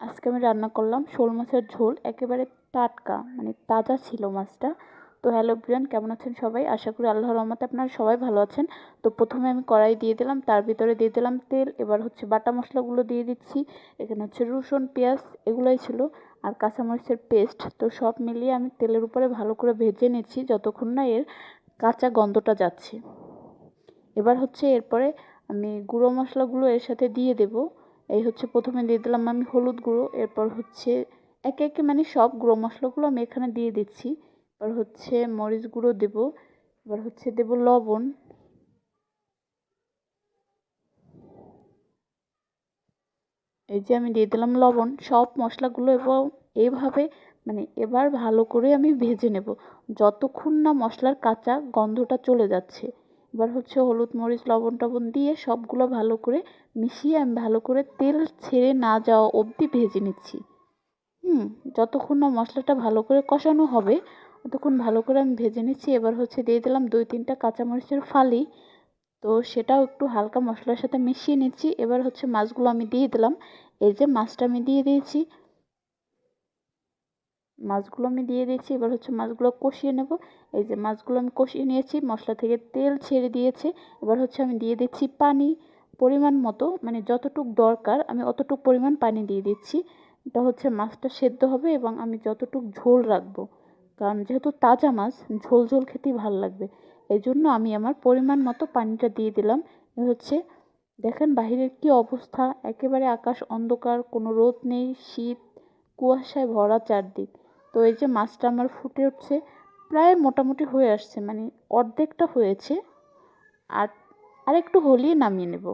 আজকে আমি রান্না করলাম শোল মাছের ঝোল, একেবারে টাটকা মানে তাজা ছিল মাছটা। তো হ্যালো ব্রিয়ান কেমন আছেন সবাই? আশা করি আল্লাহর রহমতে আপনারা সবাই ভালো আছেন। তো প্রথমে আমি কড়াই দিয়ে দিলাম, তার ভিতরে দিয়ে দিলাম তেল, এবার হচ্ছে বাটা মশলাগুলো দিয়ে দিচ্ছি। এখানে হচ্ছে রসুন, পেঁয়াজ, এগুলোই ছিল, আর কাঁচামরিচের পেস্ট তো সব মিলিয়ে আমি তেলের উপরে ভালো করে ভেজে নিচ্ছি, যতক্ষণ না এর কাঁচা গন্ধটা যাচ্ছে। এবার হচ্ছে এরপরে আমি গুঁড়ো মশলাগুলো এর সাথে দিয়ে দেবো। এই হচ্ছে প্রথমে দিয়ে দিলাম আমি হলুদ গুঁড়ো, এরপর হচ্ছে একে একে মানে সব গুঁড়ো মশলাগুলো আমি এখানে দিয়ে দিচ্ছি। এবার হচ্ছে মরিচ গুঁড়ো দেব, এবার হচ্ছে দেব লবণ। এই যে আমি দিয়ে দিলাম লবণ, সব মশলাগুলো এবং এইভাবে মানে এবার ভালো করে আমি ভেজে নেব। যতক্ষণ না মশলার কাঁচা গন্ধটা চলে যাচ্ছে। এবার হচ্ছে হলুদ, মরিচ, লবণ টবণ দিয়ে সবগুলো ভালো করে মিশিয়ে আমি ভালো করে তেল ছেড়ে না যাওয়া অবধি ভেজে নিচ্ছি। হুম, যতক্ষণ না মশলাটা ভালো করে কষানো হবে ততক্ষণ ভালো করে আমি ভেজে নিচ্ছি। এবার হচ্ছে দিয়ে দিলাম দুই তিনটা কাঁচামরিচের ফালি। তো সেটাও একটু হালকা মশলার সাথে মিশিয়ে নিচ্ছি। এবার হচ্ছে মাছগুলো আমি দিয়ে দিলাম। এই যে মাছটা আমি দিয়ে দিয়েছি মাছগুলো আমি দিয়ে দিয়েছি এবার হচ্ছে মাছগুলো কষিয়ে নেব। এই যে মাছগুলো আমি কষিয়ে নিয়েছি, মশলা থেকে তেল ছেড়ে দিয়েছে। এবার হচ্ছে আমি দিয়ে দিচ্ছি পানি পরিমাণ মতো মানে যতটুক দরকার আমি অতটুক পরিমাণ পানি দিয়ে দিচ্ছি। এটা হচ্ছে মাছটা সেদ্ধ হবে এবং আমি যতটুক ঝোল রাখব। কারণ যেহেতু তাজা মাছ, ঝোল ঝোল খেতেই ভালো লাগবে। এই জন্য আমি আমার পরিমাণ মতো পানিটা দিয়ে দিলাম। এ হচ্ছে, দেখেন বাহিরের কি অবস্থা। একেবারে আকাশ অন্ধকার, কোনো রোদ নেই, শীত, কুয়াশায় ভরা চারদিক। তো এই যে মাছটা আমার ফুটে উঠছে, প্রায় মোটামুটি হয়ে আসছে মানে অর্ধেকটা হয়েছে। আর আর একটু হলেই নামিয়ে নেব।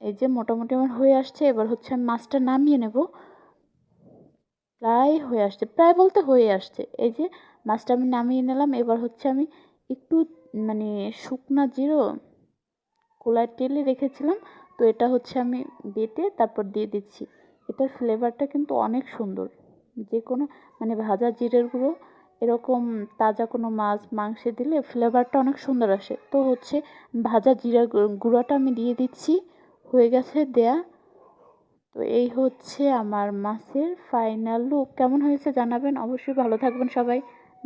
এই যে মোটামুটি আমার হয়ে আসছে, এবার হচ্ছে আমি মাছটা নামিয়ে নেব। প্রায় হয়ে আসছে, প্রায় বলতে হয়ে আসছে। এই যে মাছটা আমি নামিয়ে নিলাম, এবার হচ্ছে আমি একটু মানে শুকনা জিরো কোলায় তেলে রেখেছিলাম, তো এটা হচ্ছে আমি বেটে তারপর দিয়ে দিচ্ছি। এটার ফ্লেভারটা কিন্তু অনেক সুন্দর। যে কোনো মানে ভাজা জিরের গুঁড়ো, এরকম তাজা কোনো মাছ, মাংসে দিলে ফ্লেভারটা অনেক সুন্দর আসে। তো হচ্ছে ভাজা জিরে গুঁড়োটা আমি দিয়ে দিচ্ছি, হয়ে গেছে দেয়া। তো এই হচ্ছে আমার মাছের ফাইনাল লুক কেমন হয়েছে জানাবেন? অবশ্যই ভালো থাকবেন সবাই।